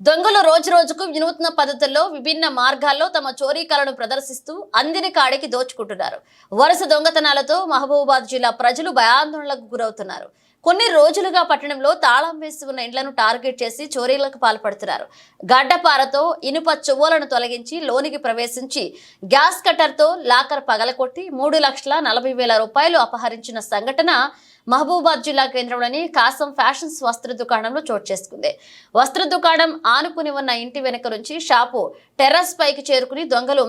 దొంగలు రోజు రోజుకు వినూత్న పద్ధతుల్లో విభిన్న మార్గాల్లో తమ చోరీ కళను ప్రదర్శిస్తూ అందిని కాడికి దోచుకుంటున్నారు. వరుస దొంగతనాలతో మహబూబాబాద్ జిల్లా ప్రజలు భయాందోళనకు గురవుతున్నారు. కొన్ని రోజులుగా పట్టణంలో తాళం వేసి ఉన్న ఇండ్లను టార్గెట్ చేసి చోరీలకు పాల్పడుతున్నారు. గడ్డపారతో ఇనుప చువ్వలను తొలగించి లోనికి ప్రవేశించి గ్యాస్ కట్టర్తో లాకర్ పగలకొట్టి మూడు లక్షల నలభై వేల రూపాయలు అపహరించిన సంఘటన మహబూబాద్ జిల్లా కేంద్రంలోని కాసం ఫ్యాషన్స్ వస్త్ర దుకాణంలో చోటు చేసుకుంది. వస్త్ర దుకాణం ఆనుకుని ఉన్న ఇంటి వెనుక నుంచి షాపు టెర్రస్ పైకి చేరుకుని దొంగలు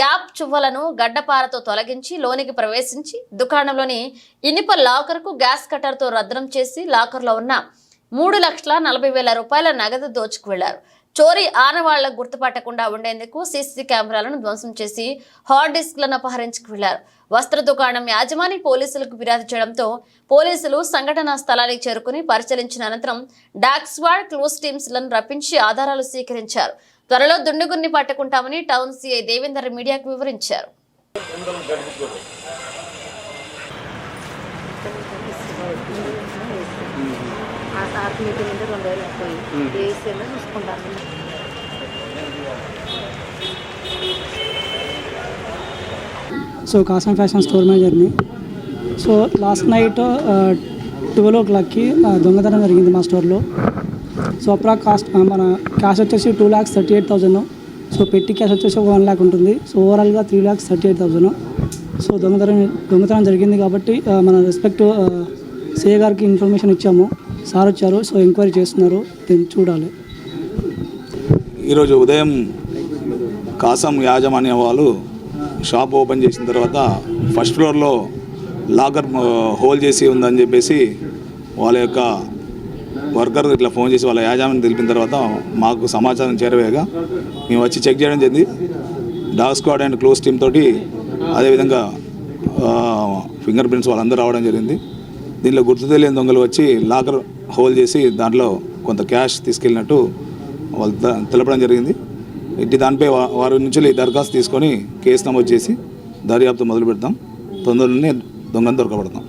గ్యాప్ చువ్వలను గడ్డపారతో తొలగించి లోనికి ప్రవేశించి దుకాణంలోని ఇనుప లాకర్కు గ్యాస్ కట్టర్తో రద్రం చేసి లాకర్లో ఉన్న మూడు లక్షల నలభై వేల రూపాయల నగదు దోచుకు వెళ్ళారు. చోరీ ఆనవాళ్ళకు గుర్తుపట్టకుండా ఉండేందుకు సీసీ కెమెరాలను ధ్వంసం చేసి హార్డ్ డిస్క్లను అపహరించుకు వెళ్ళారు వస్త్ర దుకాణం యాజమాని పోలీసులకు ఫిర్యాదు చేయడంతో పోలీసులు సంఘటనా స్థలానికి చేరుకుని పరిశీలించిన అనంతరం డాగ్ క్లోజ్ టీమ్స్లను రప్పించి ఆధారాలు సేకరించారు. త్వరలో దుండుగురిని పట్టుకుంటామని టౌన్ సీఐ దేవేందర్ మీడియాకు వివరించారు. ఆ సార్ మీటింగ్ అంటే రెండు వేలు పోయి ఏసీలో చూసుకుంటాను సో కాసం ఫ్యాషన్ స్టోర్ మేనేజర్ని సో లాస్ట్ నైట్ ట్వెల్వ్ ఓ క్లాక్కి దొంగతనం జరిగింది మా స్టోర్లో సో అప్పుడు కాస్ట్ మన క్యాష్ వచ్చేసి two lakhs thirty eight thousand so పెట్టి క్యాష్ వచ్చేసి ఒక వన్ ల్యాక్ ఉంటుంది. సో ఓవరాల్గా three lakhs thirty eight thousand so దొంగతనం దొంగతనం జరిగింది కాబట్టి మన రెస్పెక్ట్ సిఏ గారికి ఇన్ఫర్మేషన్ ఇచ్చాము. సార్ వచ్చారు సో ఎంక్వైరీ చేస్తున్నారు. దీన్ని చూడాలి. ఈరోజు ఉదయం కాసం యాజమాన్య వాళ్ళు షాప్ ఓపెన్ చేసిన తర్వాత ఫస్ట్ ఫ్లోర్లో లాకర్ హోల్ చేసి ఉందని చెప్పేసి వాళ్ళ యొక్క వర్కర్ ఇట్లా ఫోన్ చేసి వాళ్ళ యాజమాన్యం తెలిపిన తర్వాత మాకు సమాచారం చేరవేగా మేము వచ్చి చెక్ చేయడం జరిగింది. Dog squad and clues team తోటి అదేవిధంగా ఫింగర్ ప్రింట్స్ వాళ్ళందరూ రావడం జరిగింది. దీనిలో గుర్తు తెలియని దొంగలు వచ్చి లాకర్ హోల్ చేసి దాంట్లో కొంత క్యాష్ తీసుకెళ్ళినట్టు వాళ్ళు తెలపడం జరిగింది. ఇట్టి దానిపై వారి నుంచి దరఖాస్తు తీసుకొని కేసు నమోదు చేసి దర్యాప్తు మొదలు పెడతాం తొందరలోనే దొంగను దొరకబడతాం.